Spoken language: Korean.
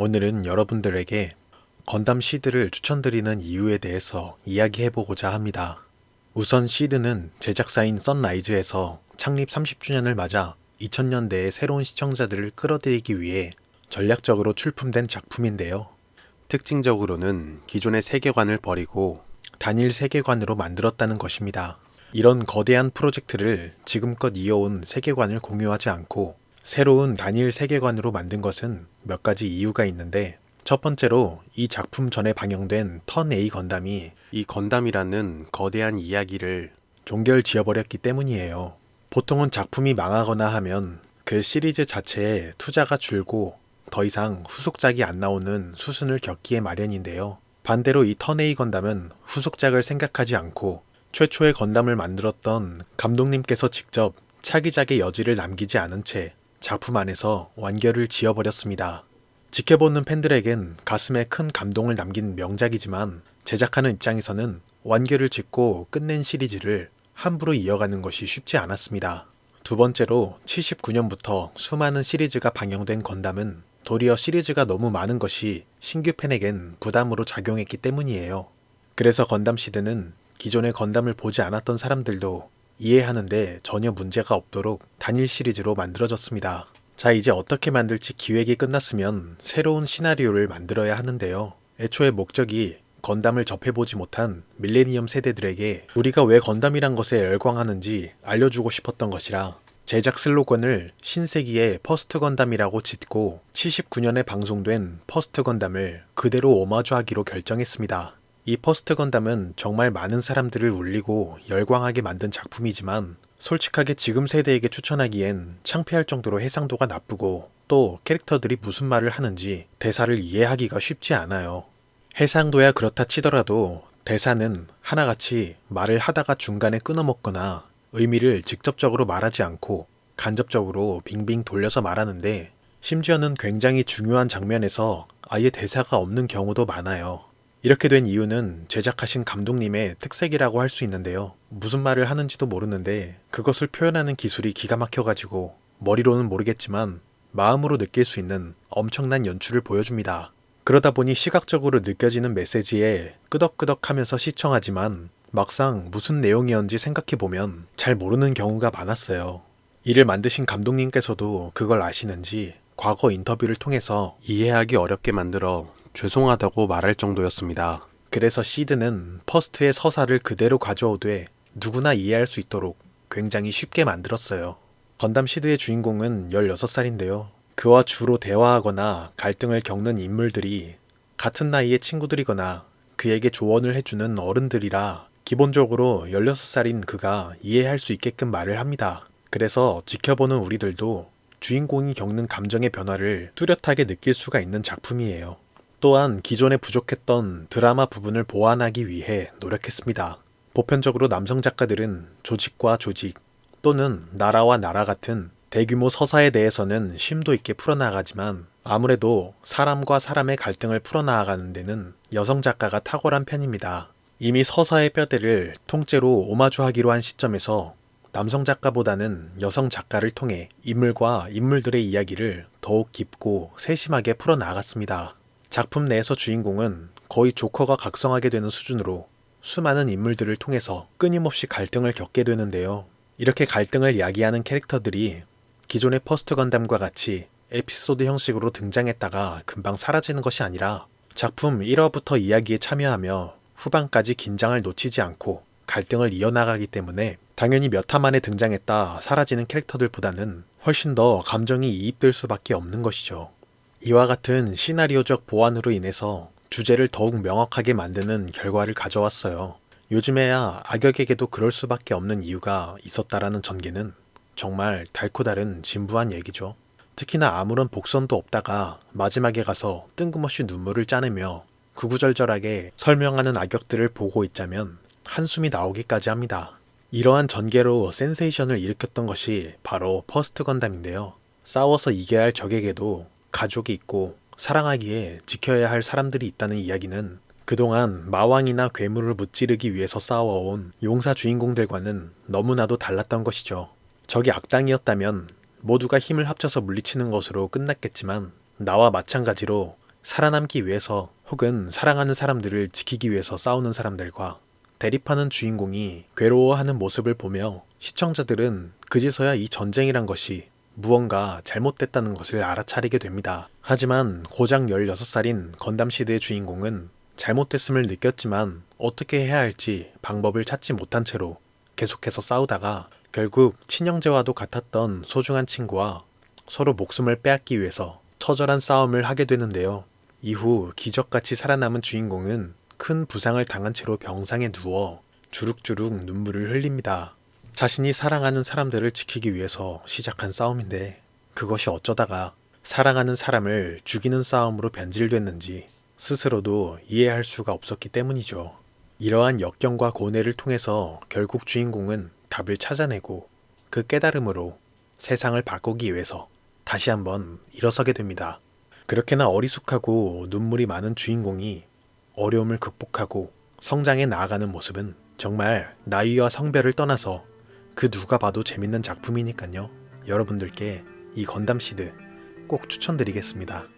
오늘은 여러분들에게 건담 시드를 추천드리는 이유에 대해서 이야기해보고자 합니다. 우선 시드는 제작사인 썬라이즈에서 창립 30주년을 맞아 2000년대의 새로운 시청자들을 끌어들이기 위해 전략적으로 출품된 작품인데요. 특징적으로는 기존의 세계관을 버리고 단일 세계관으로 만들었다는 것입니다. 이런 거대한 프로젝트를 지금껏 이어온 세계관을 공유하지 않고 새로운 단일 세계관으로 만든 것은 몇 가지 이유가 있는데 첫 번째로 이 작품 전에 방영된 턴 A 건담이 이 건담이라는 거대한 이야기를 종결 지어버렸기 때문이에요. 보통은 작품이 망하거나 하면 그 시리즈 자체에 투자가 줄고 더 이상 후속작이 안 나오는 수순을 겪기에 마련인데요. 반대로 이 턴 A 건담은 후속작을 생각하지 않고 최초의 건담을 만들었던 감독님께서 직접 차기작의 여지를 남기지 않은 채 작품 안에서 완결을 지어버렸습니다. 지켜보는 팬들에겐 가슴에 큰 감동을 남긴 명작이지만 제작하는 입장에서는 완결을 짓고 끝낸 시리즈를 함부로 이어가는 것이 쉽지 않았습니다. 두 번째로 79년부터 수많은 시리즈가 방영된 건담은 도리어 시리즈가 너무 많은 것이 신규 팬에겐 부담으로 작용했기 때문이에요. 그래서 건담 시드는 기존의 건담을 보지 않았던 사람들도 이해하는데 전혀 문제가 없도록 단일 시리즈로 만들어졌습니다. 자, 이제 어떻게 만들지 기획이 끝났으면 새로운 시나리오를 만들어야 하는데요. 애초에 목적이 건담을 접해보지 못한 밀레니엄 세대들에게 우리가 왜 건담이란 것에 열광하는지 알려주고 싶었던 것이라 제작 슬로건을 신세기의 퍼스트 건담이라고 짓고 79년에 방송된 퍼스트 건담을 그대로 오마주하기로 결정했습니다. 이 퍼스트 건담은 정말 많은 사람들을 울리고 열광하게 만든 작품이지만 솔직하게 지금 세대에게 추천하기엔 창피할 정도로 해상도가 나쁘고 또 캐릭터들이 무슨 말을 하는지 대사를 이해하기가 쉽지 않아요. 해상도야 그렇다 치더라도 대사는 하나같이 말을 하다가 중간에 끊어먹거나 의미를 직접적으로 말하지 않고 간접적으로 빙빙 돌려서 말하는데 심지어는 굉장히 중요한 장면에서 아예 대사가 없는 경우도 많아요. 이렇게 된 이유는 제작하신 감독님의 특색이라고 할 수 있는데요. 무슨 말을 하는지도 모르는데 그것을 표현하는 기술이 기가 막혀가지고 머리로는 모르겠지만 마음으로 느낄 수 있는 엄청난 연출을 보여줍니다. 그러다 보니 시각적으로 느껴지는 메시지에 끄덕끄덕 하면서 시청하지만 막상 무슨 내용이었는지 생각해보면 잘 모르는 경우가 많았어요. 이를 만드신 감독님께서도 그걸 아시는지 과거 인터뷰를 통해서 이해하기 어렵게 만들어 죄송하다고 말할 정도였습니다. 그래서 시드는 퍼스트의 서사를 그대로 가져오되 누구나 이해할 수 있도록 굉장히 쉽게 만들었어요. 건담 시드의 주인공은 16살인데요. 그와 주로 대화하거나 갈등을 겪는 인물들이 같은 나이의 친구들이거나 그에게 조언을 해주는 어른들이라 기본적으로 16살인 그가 이해할 수 있게끔 말을 합니다. 그래서 지켜보는 우리들도 주인공이 겪는 감정의 변화를 뚜렷하게 느낄 수가 있는 작품이에요. 또한 기존에 부족했던 드라마 부분을 보완하기 위해 노력했습니다. 보편적으로 남성 작가들은 조직과 조직 또는 나라와 나라 같은 대규모 서사에 대해서는 심도 있게 풀어나가지만 아무래도 사람과 사람의 갈등을 풀어나가는 데는 여성 작가가 탁월한 편입니다. 이미 서사의 뼈대를 통째로 오마주하기로 한 시점에서 남성 작가보다는 여성 작가를 통해 인물과 인물들의 이야기를 더욱 깊고 세심하게 풀어나갔습니다. 작품 내에서 주인공은 거의 조커가 각성하게 되는 수준으로 수많은 인물들을 통해서 끊임없이 갈등을 겪게 되는데요. 이렇게 갈등을 야기하는 캐릭터들이 기존의 퍼스트 건담과 같이 에피소드 형식으로 등장했다가 금방 사라지는 것이 아니라 작품 1화부터 이야기에 참여하며 후반까지 긴장을 놓치지 않고 갈등을 이어나가기 때문에 당연히 몇 화 만에 등장했다 사라지는 캐릭터들보다는 훨씬 더 감정이 이입될 수밖에 없는 것이죠. 이와 같은 시나리오적 보완으로 인해서 주제를 더욱 명확하게 만드는 결과를 가져왔어요. 요즘에야 악역에게도 그럴 수밖에 없는 이유가 있었다라는 전개는 정말 달코 다른 진부한 얘기죠. 특히나 아무런 복선도 없다가 마지막에 가서 뜬금없이 눈물을 짜내며 구구절절하게 설명하는 악역들을 보고 있자면 한숨이 나오기까지 합니다. 이러한 전개로 센세이션을 일으켰던 것이 바로 퍼스트 건담인데요. 싸워서 이겨야 할 적에게도 가족이 있고 사랑하기에 지켜야 할 사람들이 있다는 이야기는 그동안 마왕이나 괴물을 무찌르기 위해서 싸워온 용사 주인공들과는 너무나도 달랐던 것이죠. 적이 악당이었다면 모두가 힘을 합쳐서 물리치는 것으로 끝났겠지만 나와 마찬가지로 살아남기 위해서 혹은 사랑하는 사람들을 지키기 위해서 싸우는 사람들과 대립하는 주인공이 괴로워하는 모습을 보며 시청자들은 그제서야 이 전쟁이란 것이 무언가 잘못됐다는 것을 알아차리게 됩니다. 하지만 고작 16살인 건담 시드의 주인공은 잘못됐음을 느꼈지만 어떻게 해야 할지 방법을 찾지 못한 채로 계속해서 싸우다가 결국 친형제와도 같았던 소중한 친구와 서로 목숨을 빼앗기 위해서 처절한 싸움을 하게 되는데요. 이후 기적같이 살아남은 주인공은 큰 부상을 당한 채로 병상에 누워 주룩주룩 눈물을 흘립니다. 자신이 사랑하는 사람들을 지키기 위해서 시작한 싸움인데 그것이 어쩌다가 사랑하는 사람을 죽이는 싸움으로 변질됐는지 스스로도 이해할 수가 없었기 때문이죠. 이러한 역경과 고뇌를 통해서 결국 주인공은 답을 찾아내고 그 깨달음으로 세상을 바꾸기 위해서 다시 한번 일어서게 됩니다. 그렇게나 어리숙하고 눈물이 많은 주인공이 어려움을 극복하고 성장해 나아가는 모습은 정말 나이와 성별을 떠나서 그 누가 봐도 재밌는 작품이니까요. 여러분들께 이 건담 시드 꼭 추천드리겠습니다.